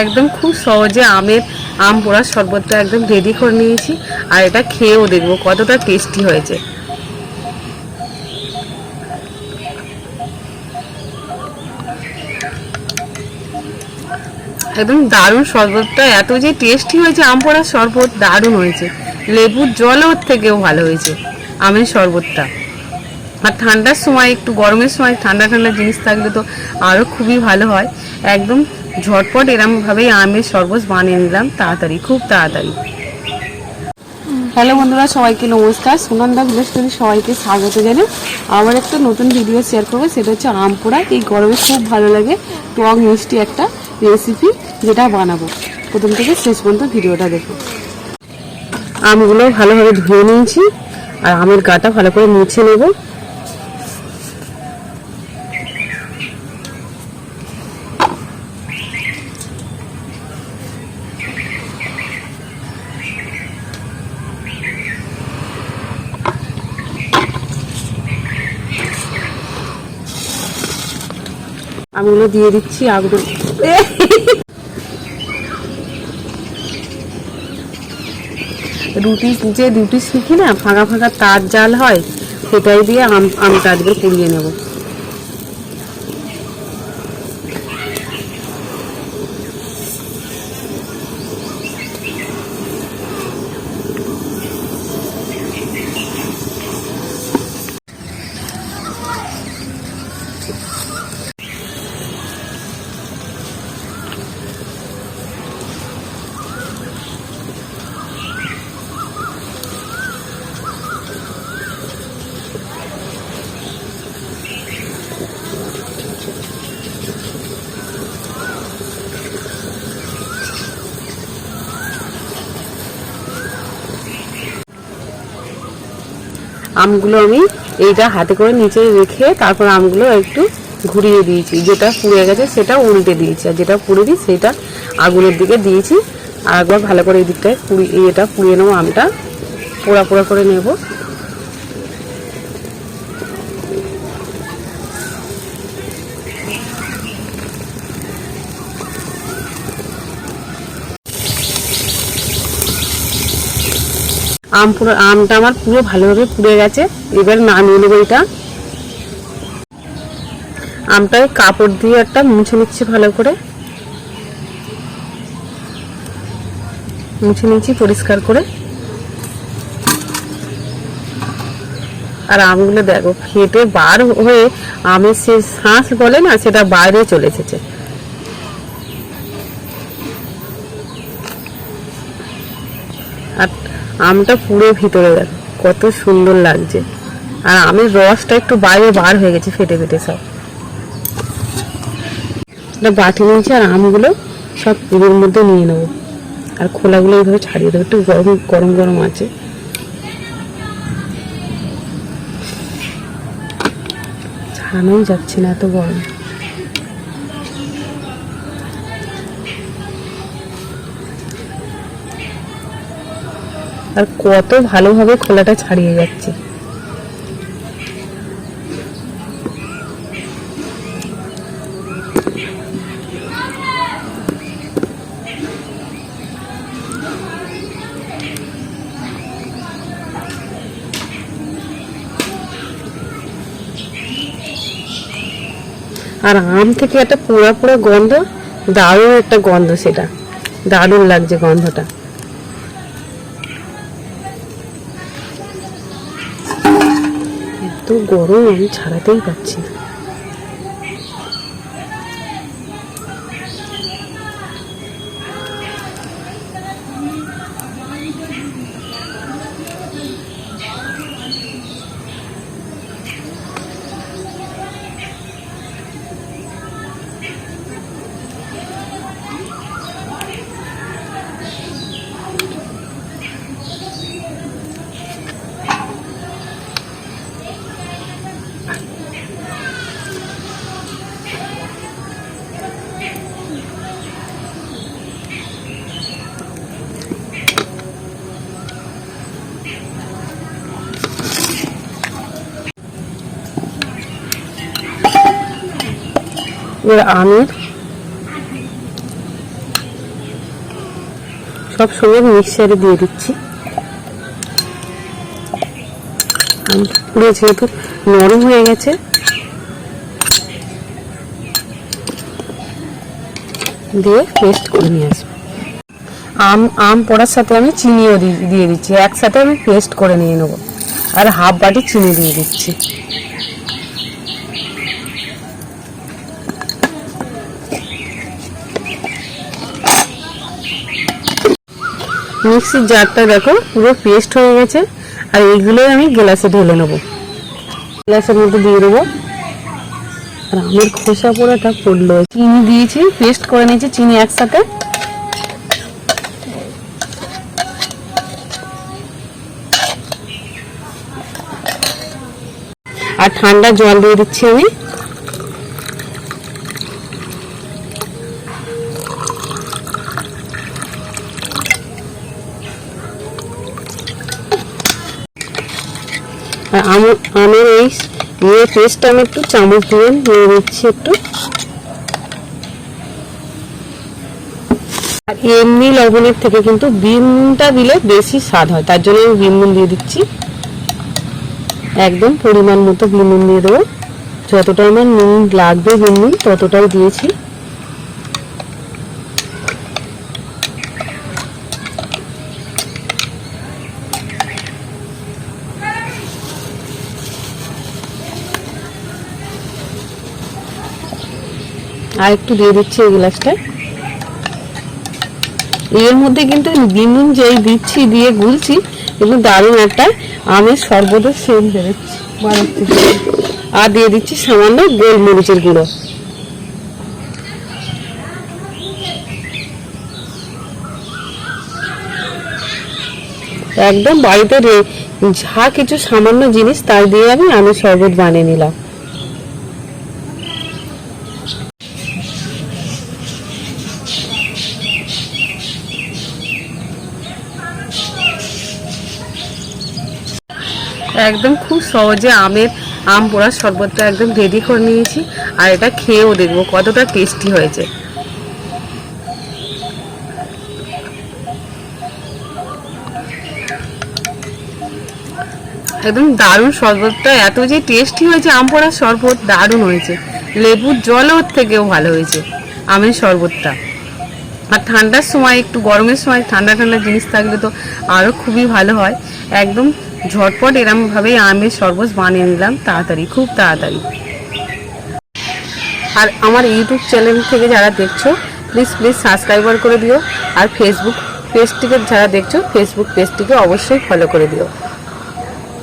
একদম খুব সহজে আমের আম পোড়ার শরবতটা একদম রেডি করে নিয়েছি। আর এটা খেয়েও দেখব কতটা টেস্টি হয়েছে। একদম দারুণ শরবতটা, এত যে টেস্টি হয়েছে আম পোড়ার শরবত, দারুণ হয়েছে। লেবুর জল ওর থেকেও ভালো হয়েছে আমের শরবতটা। আর ঠান্ডার সময়, একটু গরমের সময় ঠান্ডা ঠান্ডা জিনিস থাকলে তো আরও খুবই ভালো হয়। একদম ঝটপট এরমভাবেই আমের শরবত বানিয়ে নিলাম, তাড়াতাড়ি, খুব তাড়াতাড়ি। হ্যালো বন্ধুরা, সবাইকে নমস্কার। সুনন্দা ভিলেস্টোরি সবাইকে স্বাগত জানাই। আবার একটা নতুন ভিডিও শেয়ার করব, সেটা হচ্ছে আম পোড়া এই গরমে খুব ভালো লাগে, টক মিষ্টি একটা রেসিপি যেটা বানাবো। প্রথম থেকে শেষ পর্যন্ত ভিডিওটা দেখো। আমগুলো ভালোভাবে ধুয়ে নিয়েছি, আর আমের গাটা ভালো করে মুছে নেব। আমগুলো দিয়ে দিচ্ছি আগুন রুটি, যে রুটি শিখি না, ফাঁকা ফাঁকা তার জাল হয়, সেটাই দিয়ে আম আম পুড়িয়ে নেব। আমগুলো আমি এইটা হাতে করে নিচে রেখে তারপর আমগুলো একটু ঘুরিয়ে দিয়েছি। যেটা পুড়ে গেছে সেটা উল্টে দিয়েছি আর যেটা পুড়ে দিই সেটা আগুনের দিকে দিয়েছি। আর একবার ভালো করে এই দিকটায় পুড়ি এটা পুড়িয়ে নেব, আমটা পোড়া পোড়া করে নেব। আম পুরো আমটা আমার পুরো ভালোভাবে পুড়ে গেছে। এবার নামিয়ে নেব এটা। আমটায় কাপড় দিয়ে একটা মুছে নিচ্ছি ভালো করে। মুছে নিচ্ছি পরিষ্কার করে। আর আমগুলো দেখো, ফেটে বার হয়ে আমের সে শ্বাস বলে না, সেটা বাইরে চলে এসেছে। আর আমটা পুরো ভিতরে দেখো, কত সুন্দর লাগছে। আর আমের রসটা একটু বাইরে বার হয়ে গেছে, ফেটে ফেটে সব। এটা বাটি নিয়েছি আর আমগুলো সব এর মধ্যে নিয়ে নেব। আর খোলাগুলো এইভাবে ছাড়িয়ে দেবো, একটু গরম গরম গরম আছে। ছাড়ানোই যাচ্ছে না এত গরম। আর কত ভালোভাবে খোলাটা ছাড়িয়ে যাচ্ছে। আর আম থেকে একটা পোড়া পোড়া গন্ধ, দারুণ একটা গন্ধ সেটা। দারুণ লাগছে গন্ধটা। এত গরম আমি ছাড়াতেই পাচ্ছি না এবার আমের। সব সঙ্গে মিক্সারে দিয়ে দিচ্ছি। পুরো যেহেতু নরম হয়ে গেছে। দিয়ে পেস্ট করে নিয়ে আসব। আম আম পড়ার সাথে আমি চিনিও দিয়ে দিচ্ছি। একসাথে আমি পেস্ট করে নিয়ে নেব। আর হাফ বাটি চিনি দিয়ে দিচ্ছি। মিক্সির জারটা দেখো, পুরো পেস্ট হয়ে গেছে। আর এইগুলোই আমি গ্লাসে ঢেলে নেব। গ্লাসের মধ্যে দিয়ে দেবো। আর আমের খোসা পোড়াটা পড়ল। চিনি দিয়েছি পেস্ট করে নিয়েছি চিনি একসাথে। আর ঠান্ডা জল দিয়ে দিচ্ছি আমি। আর আম- আমের এই ইয়ে পেস্টটা আমি একটু চামচ দিয়ে নিয়ে নিচ্ছি একটু। আর এমনি লবণের থেকে কিন্তু বিম দিলে বেশি স্বাদ হয়, তার জন্য আমি বিম নুন দিয়ে দিচ্ছি। একদম পরিমাণ মতো বিম নুন দিয়ে দেবো। যতটা আমার নুন লাগবে বিম নুন ততটাই দিয়েছি। আর একটু দিয়ে দিচ্ছি এই গ্লাসটা। এর মধ্যে কিন্তু বিনুন যেই দিচ্ছি, দিয়ে গুলছি, কিন্তু দারুণ একটা আমের শরবতের সেম বেরোচ্ছে আর দিয়ে দিচ্ছি সামান্য গোলমরিচের গুঁড়ো। একদম বাড়িতে যা কিছু সামান্য জিনিস, তার দিয়ে আমি আমের শরবত বানিয়ে নিলাম। একদম খুব সহজে আমের আম পোড়ার শরবতটা একদম রেডি করে নিয়েছি। আর এটা খেয়েও দেখব কতটা টেস্টি হয়েছে। একদম দারুণ শরবতটা এত যে টেস্টি হয়েছে আম পোড়ার শরবত দারুণ হয়েছে। লেবুর জলও ওর থেকেও ভালো হয়েছে আমের শরবতটা আর ঠান্ডার সময়, একটু গরমের সময় ঠান্ডা ঠান্ডা জিনিস থাকলে তো আরও খুবই ভালো হয়। একদম ঝটপট এরমভাবেই আমের শরবত বানিয়ে নিলাম, তাড়াতাড়ি, খুব তাড়াতাড়ি। আর আমার ইউটিউব চ্যানেল থেকে যারা দেখছ প্লিজ প্লিজ সাবস্ক্রাইবার করে দিও। আর ফেসবুক পেজটিকে যারা দেখছ ফেসবুক পেজটিকে অবশ্যই ফলো করে দিও।